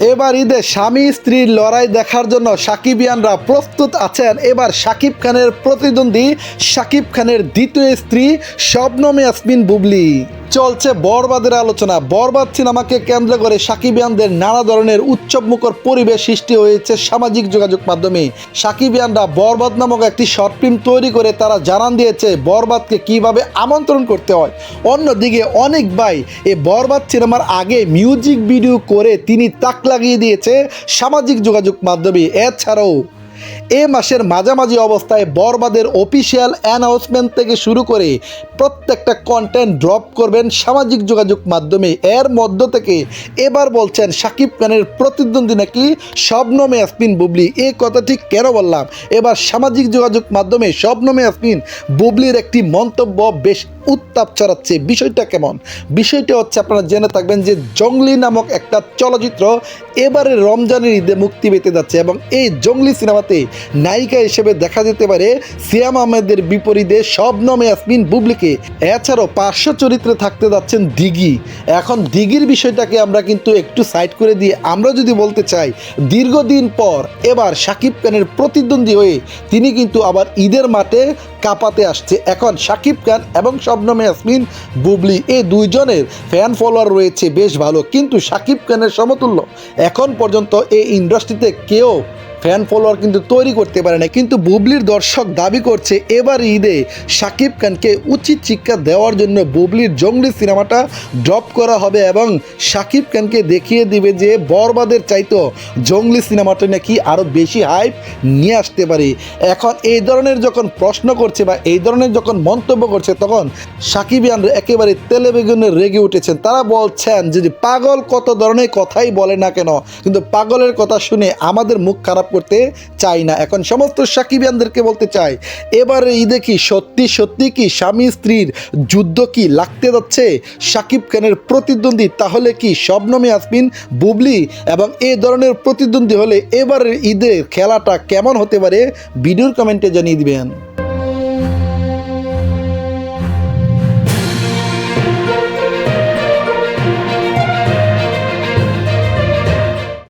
এবার ঈদে স্বামী স্ত্রীর লড়াই দেখার জন্য সাকিবিয়ানরা প্রস্তুত আছেন। এবার সাকিব খানের প্রতিদ্বন্দ্বী সাকিব খানের দ্বিতীয় স্ত্রী শবনম ইয়াসমিন বুবলি। চলছে বরবাদের আলোচনা। বরবাদ সিনেমাকে কেন্দ্র করে সাকিবিয়ানদের নানা ধরনের উৎসবমুখর পরিবেশ সৃষ্টি হয়েছে সামাজিক যোগাযোগ মাধ্যমে। সাকিবিয়ানরা বরবাদ নামক একটি শর্ট ফিল্ম তৈরি করে তারা জানান দিয়েছে, বরবাদকে কীভাবে আমন্ত্রণ করতে হয়। অন্যদিকে অনেক ভাই এ বরবাদ সিনেমার আগে মিউজিক ভিডিও করে তিনি তাক লাগিয়ে দিয়েছে সামাজিক যোগাযোগ মাধ্যমে। এছাড়াও এ মাসের মাঝামাঝি অবস্থায় বরবাদের অফিসিয়াল অ্যানাউন্সমেন্ট থেকে শুরু করে প্রত্যেকটা কন্টেন্ট ড্রপ করবেন সামাজিক যোগাযোগ মাধ্যমে। এর মধ্য থেকে এবার বলছেন সাকিব খানের প্রতিদ্বন্দ্বী নাকি শবনমে আসমিন বুবলি। এই কথাটি কেন বললাম? এবার সামাজিক যোগাযোগ মাধ্যমে শবনমে আসমিন বুবলির একটি মন্তব্য বেশ উত্তাপ ছড়াচ্ছে। বিষয়টা কেমন? বিষয়টা হচ্ছে আপনারা জেনে থাকবেন যে জঙ্গলি নামক একটা চলচ্চিত্র এবারে রমজানের ঈদে মুক্তি পেতে যাচ্ছে এবং এই জঙ্গলি সিনেমাতে নায়িকা হিসেবে দেখা যেতে পারে সিয়াম আহমেদের বিপরীতে শবনম ইয়াসমিন বুবলিকে। এছাড়াও পার্শ্ব চরিত্রে থাকতে যাচ্ছেন দিঘি। এখন দিঘির বিষয়টাকে আমরা কিন্তু একটু সাইড করে দিয়ে আমরা যদি বলতে চাই, দীর্ঘদিন পর এবার সাকিব খানের প্রতিদ্বন্দ্বী হয়ে তিনি কিন্তু আবার ঈদের মাঠে কাঁপাতে আসছে। এখন সাকিব খান এবং শবনম ইয়াসমিন বুবলি এই দুইজনের ফ্যান ফলোয়ার রয়েছে বেশ ভালো। কিন্তু সাকিব খানের সমতুল্য। এখন পর্যন্ত এই ইন্ডাস্ট্রিতে কেউ ফ্যান ফলোয়ার কিন্তু তৈরি করতে পারে না। কিন্তু বুবলির দর্শক দাবি করছে, এবার ঈদে শাকিব খানকে উচিত শিক্ষা দেওয়ার জন্য বুবলির জঙ্গলি সিনেমাটা ড্রপ করা হবে এবং শাকিব খানকে দেখিয়ে দিবে যে বরবাদের চাইতো জঙ্গলি সিনেমাটা নাকি আরও বেশি হাইপ নিয়ে আসতে পারে। এখন এই ধরনের যখন প্রশ্ন করছে বা এই ধরনের যখন মন্তব্য করছে, তখন সাকিবিয়ান একেবারে তেলে বেগুনে রেগে উঠেছেন। তারা বলছেন যে পাগল কত ধরনের কথাই বলে না কেন? কিন্তু পাগলের কথা শুনে আমাদের মুখ খারাপ করতে চাই না। এখন সমস্ত সাকিবিয়ানদেরকে বলতে চাই এবারে ঈদে কি সত্যি সত্যি কি স্বামী স্ত্রীর যুদ্ধ কি লাগতে যাচ্ছে? সাকিব খানের প্রতিদ্বন্দ্বী, তাহলে কি শবনমী আসমিন বুবলি এবং এ ধরনের প্রতিদ্বন্দ্বী হলে এবারের ঈদের খেলাটা কেমন হতে পারে? ভিডিওর কমেন্টে জানিয়ে দিবেন।